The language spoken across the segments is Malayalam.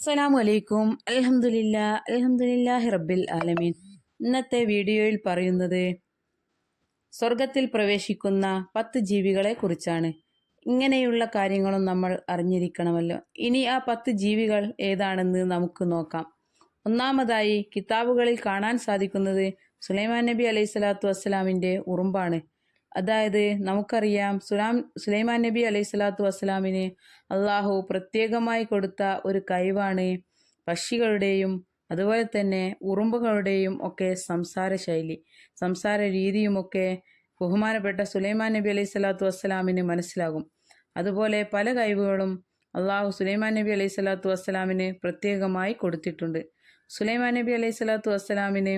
അസ്സലാമു അലൈക്കും അലഹമുല്ല അൽഹംദുലില്ലാഹി റബ്ബിൽ ആലമീൻ. ഇന്നത്തെ വീഡിയോയിൽ പറയുന്നത് സ്വർഗത്തിൽ പ്രവേശിക്കുന്ന പത്ത് ജീവികളെ കുറിച്ചാണ്. ഇങ്ങനെയുള്ള കാര്യങ്ങളും നമ്മൾ അറിഞ്ഞിരിക്കണമല്ലോ. ഇനി ആ പത്ത് ജീവികൾ ഏതാണെന്ന് നമുക്ക് നോക്കാം. ഒന്നാമതായി കിതാബുകളിൽ കാണാൻ സാധിക്കുന്നത് സുലൈമാൻ നബി അലൈഹി സ്വലാത്തു വസ്സലാമിന്റെ ഉറുമ്പാണ്. അതായത് നമുക്കറിയാം സുലാം സുലൈമാൻ നബി അലൈഹി സ്വലാത്തു വസ്സലാമിന് അള്ളാഹു പ്രത്യേകമായി കൊടുത്ത ഒരു കഴിവാണ് പക്ഷികളുടെയും അതുപോലെ തന്നെ ഉറുമ്പുകളുടെയും ഒക്കെ സംസാര ശൈലി സംസാര രീതിയുമൊക്കെ ബഹുമാനപ്പെട്ട സുലൈമാൻ നബി അലൈഹി സ്വലാത്തു വസ്സലാമിന് മനസ്സിലാകും. അതുപോലെ പല കഴിവുകളും അള്ളാഹു സുലൈമാൻ നബി അലൈഹി സ്വലാത്തു വസ്സലാമിന് പ്രത്യേകമായി കൊടുത്തിട്ടുണ്ട്. സുലൈമാൻ നബി അലൈഹി സ്വലാത്തു വസ്സലാമിന്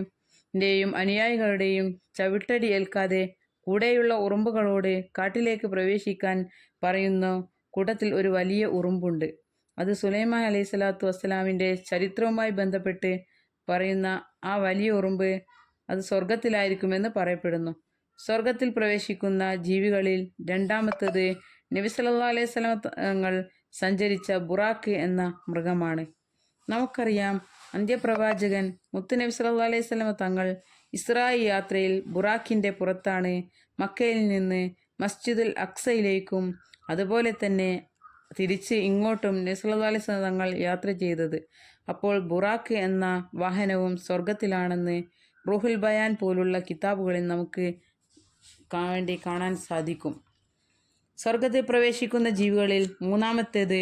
ന്റെയും അനുയായികളുടെയും ചവിട്ടടി ഏൽക്കാതെ കൂടെയുള്ള ഉറുമ്പുകളോട് കാട്ടിലേക്ക് പ്രവേശിക്കാൻ പറയുന്നു കൂട്ടത്തിൽ ഒരു വലിയ ഉറുമ്പുണ്ട്. അത് സുലൈമാൻ അലൈഹി സ്വലാത്തു വസ്സലാമിന്റെ ചരിത്രവുമായി ബന്ധപ്പെട്ട് പറയുന്ന ആ വലിയ ഉറുമ്പ് അത് സ്വർഗത്തിലായിരിക്കുമെന്ന് പറയപ്പെടുന്നു. സ്വർഗത്തിൽ പ്രവേശിക്കുന്ന ജീവികളിൽ രണ്ടാമത്തത് നബി സല്ലാ അലൈഹി വസല്ലം തങ്ങൾ സഞ്ചരിച്ച ബുറാക്ക് എന്ന മൃഗമാണ്. നമുക്കറിയാം അന്ത്യപ്രവാചകൻ മുത്തുനബി സല്ലാ അലൈഹി സ്വലമ തങ്ങൾ ഇസ്രായി യാത്രയിൽ ബുറാഖിന്റെ പുറത്താണ് മക്കയിൽ നിന്ന് മസ്ജിദുൽ അക്സയിലേക്കും അതുപോലെ തന്നെ തിരിച്ച് ഇങ്ങോട്ടും നബി സല്ലല്ലാഹു അലൈഹി സ്വലം തങ്ങൾ യാത്ര ചെയ്തത്. അപ്പോൾ ബുറാഖ് എന്ന വാഹനവും സ്വർഗത്തിലാണെന്ന് റുഹുൽ ബയാൻ പോലുള്ള കിതാബുകളിൽ നമുക്ക് വേണ്ടി കാണാൻ സാധിക്കും. സ്വർഗത്തിൽ പ്രവേശിക്കുന്ന ജീവികളിൽ മൂന്നാമത്തേത്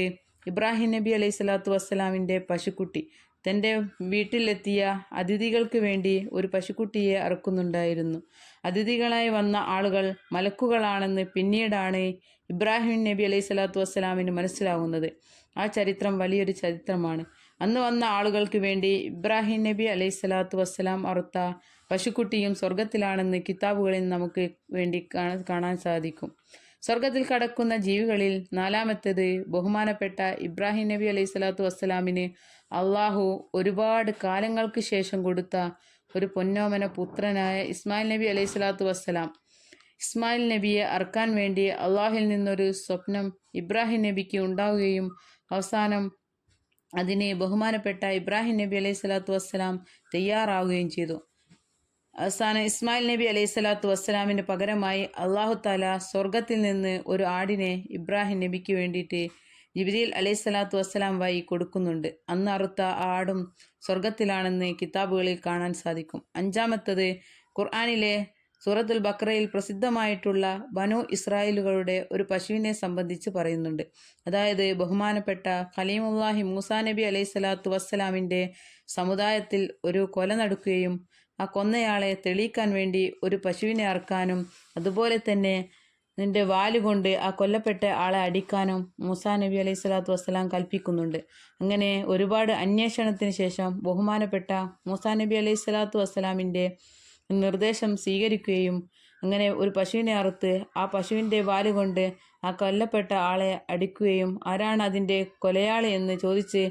ഇബ്രാഹിം നബി അലൈഹി സ്വലാത്തു വസ്സലാമിന്റെ പശുക്കുട്ടി. തന്റെ വീട്ടിലെത്തിയ അതിഥികൾക്ക് വേണ്ടി ഒരു പശുക്കുട്ടിയെ അറക്കുന്നുണ്ടായിരുന്നു. അതിഥികളായി വന്ന ആളുകൾ മലക്കുകളാണെന്ന് പിന്നീടാണ് ഇബ്രാഹിം നബി അലൈഹി സ്വലാത്തു വസ്സലാമിന് മനസ്സിലാകുന്നത് ആ ചരിത്രം വലിയൊരു ചരിത്രമാണ്. അന്ന് വന്ന ആളുകൾക്ക് വേണ്ടി ഇബ്രാഹിം നബി അലൈഹി സ്വലാത്തു വസ്സലാം അറുത്ത പശുക്കുട്ടിയും സ്വർഗത്തിലാണെന്ന് കിതാബുകളിൽ നമുക്ക് വേണ്ടി കാണാൻ സാധിക്കും. സ്വർഗത്തിൽ കടക്കുന്ന ജീവികളിൽ നാലാമത്തേത് ബഹുമാനപ്പെട്ട ഇബ്രാഹിം നബി അലൈഹി സ്വലാത്തു വസ്സലാമിന് അള്ളാഹു ഒരുപാട് കാലങ്ങൾക്ക് ശേഷം കൊടുത്ത ഒരു പൊന്നോമന പുത്രനായ ഇസ്മായിൽ നബി അലൈഹി സ്വലാത്തു വസ്സലാം. ഇസ്മായിൽ നബിയെ അറക്കാൻ വേണ്ടി അള്ളാഹിൽ നിന്നൊരു സ്വപ്നം ഇബ്രാഹിം നബിക്ക് ഉണ്ടാവുകയും അവസാനം അതിനെ ബഹുമാനപ്പെട്ട ഇബ്രാഹിം നബി അലൈഹി സ്വലാത്തു വസ്സലാം തയ്യാറാവുകയും ചെയ്തു. അവസാനം ഇസ്മായിൽ നബി അലൈഹി സ്വലാത്തു വസ്സലാമിന് പകരമായി അള്ളാഹു താല സ്വർഗത്തിൽ നിന്ന് ഒരു ആടിനെ ഇബ്രാഹിം നബിക്ക് വേണ്ടിയിട്ട് ജിബിരിയിൽ അലൈഹി സ്വലാത്തു വസ്സലാം വായി കൊടുക്കുന്നുണ്ട്. അന്ന് അറുത്ത ആ ആടും സ്വർഗത്തിലാണെന്ന് കിതാബുകളിൽ കാണാൻ സാധിക്കും. അഞ്ചാമത്തത് ഖുർആാനിലെ സൂറത്തുൽ ബക്രയിൽ പ്രസിദ്ധമായിട്ടുള്ള ബനു ഇസ്രായേലുകളുടെ ഒരു പശുവിനെ സംബന്ധിച്ച് പറയുന്നുണ്ട്. അതായത് ബഹുമാനപ്പെട്ട ഖലീമുല്ലാഹി മൂസാ നബി അലൈഹി സ്വലാത്തു വസ്സലാമിന്റെ സമുദായത്തിൽ ഒരു കൊല നടക്കുകയും ആ കൊന്നയാളെ തെളിയിക്കാൻ വേണ്ടി ഒരു പശുവിനെ അറക്കാനും അതുപോലെ തന്നെ നിന്റെ വാലുകൊണ്ട് ആ കൊല്ലപ്പെട്ട ആളെ അടിക്കാനും മൂസാ നബി അലൈഹി സ്വലാത്തു വസ്സലാം കൽപ്പിക്കുന്നുണ്ട്. അങ്ങനെ ഒരുപാട് അന്വേഷണത്തിന് ശേഷം ബഹുമാനപ്പെട്ട മൂസാ നബി അലൈഹി സ്വലാത്തു വസ്സലാമിന്റെ നിർദ്ദേശം സ്വീകരിക്കുകയും അങ്ങനെ ഒരു പശുവിനെ അറുത്ത് ആ പശുവിന്റെ വാലുകൊണ്ട് ആ കൊല്ലപ്പെട്ട ആളെ അടിക്കുകയും ആരാണ് അതിന്റെ കൊലയാളി എന്ന് ചോദിച്ച്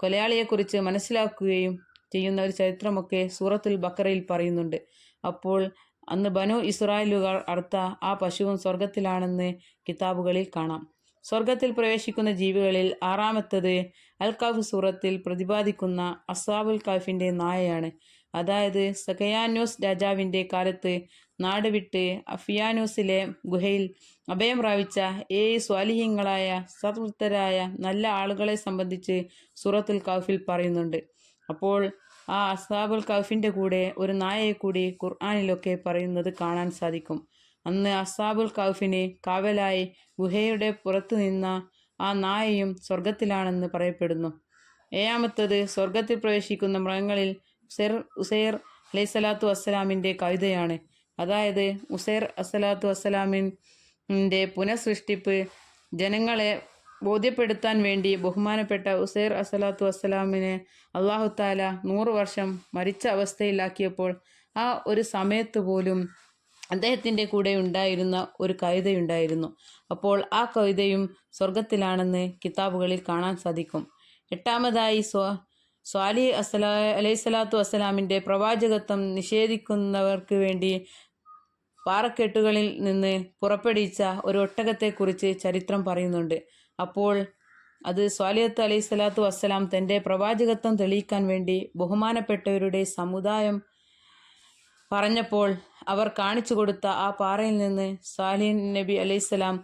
കൊലയാളിയെക്കുറിച്ച് മനസ്സിലാക്കുകയും ചെയ്യുന്ന ഒരു ചരിത്രമൊക്കെ സൂറത്തുൽ ബക്കറയിൽ പറയുന്നുണ്ട്. അപ്പോൾ അന്ന് ബനു ഇസ്രായേലുകാർ അർത്ഥ ആ പശുവും സ്വർഗത്തിലാണെന്ന് കിതാബുകളിൽ കാണാം. സ്വർഗത്തിൽ പ്രവേശിക്കുന്ന ജീവികളിൽ ആറാമത്തത് അൽ കാഫ് സൂറത്തിൽ പ്രതിപാദിക്കുന്ന അസാബുൽ കാഫിന്റെ നായയാണ്. അതായത് സഖയാനൂസ് രാജാവിന്റെ കാലത്ത് നാട് വിട്ട് അഫിയാനൂസിലെ ഗുഹയിൽ അഭയം പ്രാപിച്ച ഏഴ് സ്വാലിഹ്യങ്ങളായ സത്വൃത്തരായ നല്ല ആളുകളെ സംബന്ധിച്ച് സൂറത്തുൽ കാഫിൽ പറയുന്നുണ്ട്. അപ്പോൾ ആ അസാബുൽ കഫിന്റെ കൂടെ ഒരു നായയെ കൂടി ഖുർആാനിലൊക്കെ പറയുന്നത് കാണാൻ സാധിക്കും. അന്ന് അസാബുൽ കൗഫിന് കാവലായി ഗുഹയുടെ പുറത്തു നിന്ന ആ നായയും സ്വർഗത്തിലാണെന്ന് പറയപ്പെടുന്നു. ഏഴാമത്തത് സ്വർഗത്തിൽ പ്രവേശിക്കുന്ന മൃഗങ്ങളിൽ ഉസൈർ ഉസൈർ സ്വലാത്തു വസ്സലാമിന്റെ കവിതയാണ്. അതായത് ഉസൈർ അസലാത്തു വസ്സലാമിന്റെ പുനഃസൃഷ്ടിപ്പ് ജനങ്ങളെ ബോധ്യപ്പെടുത്താൻ വേണ്ടി ബഹുമാനപ്പെട്ട ഉസൈർ അസലാത്തു വസ്സലാമിനെ അള്ളാഹു താല നൂറ് വർഷം മരിച്ച അവസ്ഥയിലാക്കിയപ്പോൾ ആ ഒരു സമയത്ത് പോലും അദ്ദേഹത്തിന്റെ കൂടെ ഉണ്ടായിരുന്ന ഒരു കവിതയുണ്ടായിരുന്നു. അപ്പോൾ ആ കവിതയും സ്വർഗത്തിലാണെന്ന് കിതാബുകളിൽ കാണാൻ സാധിക്കും. എട്ടാമതായി സ്വ സ്വാലി അസലാ അലൈഹി സ്വലാത്തു വസ്സലാമിന്റെ പ്രവാചകത്വം നിഷേധിക്കുന്നവർക്ക് വേണ്ടി പാറക്കെട്ടുകളിൽ നിന്ന് പുറപ്പെടുവിച്ച ഒരു ഒട്ടകത്തെക്കുറിച്ച് ചരിത്രം പറയുന്നുണ്ട്. അപ്പോൾ അത് സ്വാലിയത്ത് അലൈഹി സ്വലാത്തു വസ്സലാം തന്റെ പ്രവാചകത്വം തെളിയിക്കാൻ വേണ്ടി ബഹുമാനപ്പെട്ടവരുടെ സമുദായം പറഞ്ഞപ്പോൾ അവർ കാണിച്ചു കൊടുത്ത ആ പാറയിൽ നിന്ന് സാലിൻ നബി അലൈഹിസ്സലാം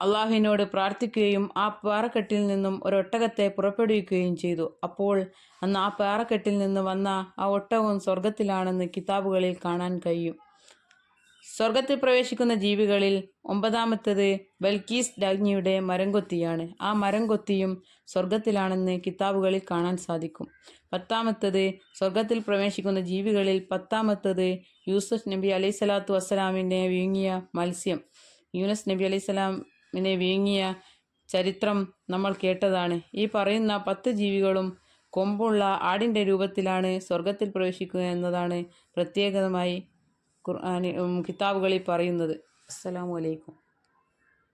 അള്ളാഹുവിനോട് പ്രാർത്ഥിക്കുകയും ആ പാറക്കെട്ടിൽ നിന്നും ഒരു ഒരൊട്ടകത്തെ പുറപ്പെടുവിക്കുകയും ചെയ്തു. അപ്പോൾ അന്ന് ആ പാറക്കെട്ടിൽ നിന്ന് വന്ന ആ ഒട്ടകവും സ്വർഗത്തിലാണെന്ന് കിതാബുകളിൽ കാണാൻ കഴിയും. സ്വർഗത്തിൽ പ്രവേശിക്കുന്ന ജീവികളിൽ ഒമ്പതാമത്തത് ബൽക്കീസ് രാജ്ഞിയുടെ മരംകൊത്തിയാണ്. ആ മരംകൊത്തിയും സ്വർഗത്തിലാണെന്ന് കിതാബുകളിൽ കാണാൻ സാധിക്കും. പത്താമത്തത് സ്വർഗത്തിൽ പ്രവേശിക്കുന്ന ജീവികളിൽ പത്താമത്തത് യൂസഫ് നബി അലൈഹി സ്വലാത്തു വസ്സലാമിനെ വീങ്ങിയ മത്സ്യം. യൂനസ് നബി അലൈഹി സ്വലാമിനെ വീങ്ങിയ ചരിത്രം നമ്മൾ കേട്ടതാണ്. ഈ പറയുന്ന പത്ത് ജീവികളും കൊമ്പുള്ള ആടിന്റെ രൂപത്തിലാണ് സ്വർഗത്തിൽ പ്രവേശിക്കുക എന്നതാണ് പ്രത്യേകമായി ഖുർആാനി കിതാബുകളിൽ പറയുന്നത്. അസ്സലാമു അലൈക്കും.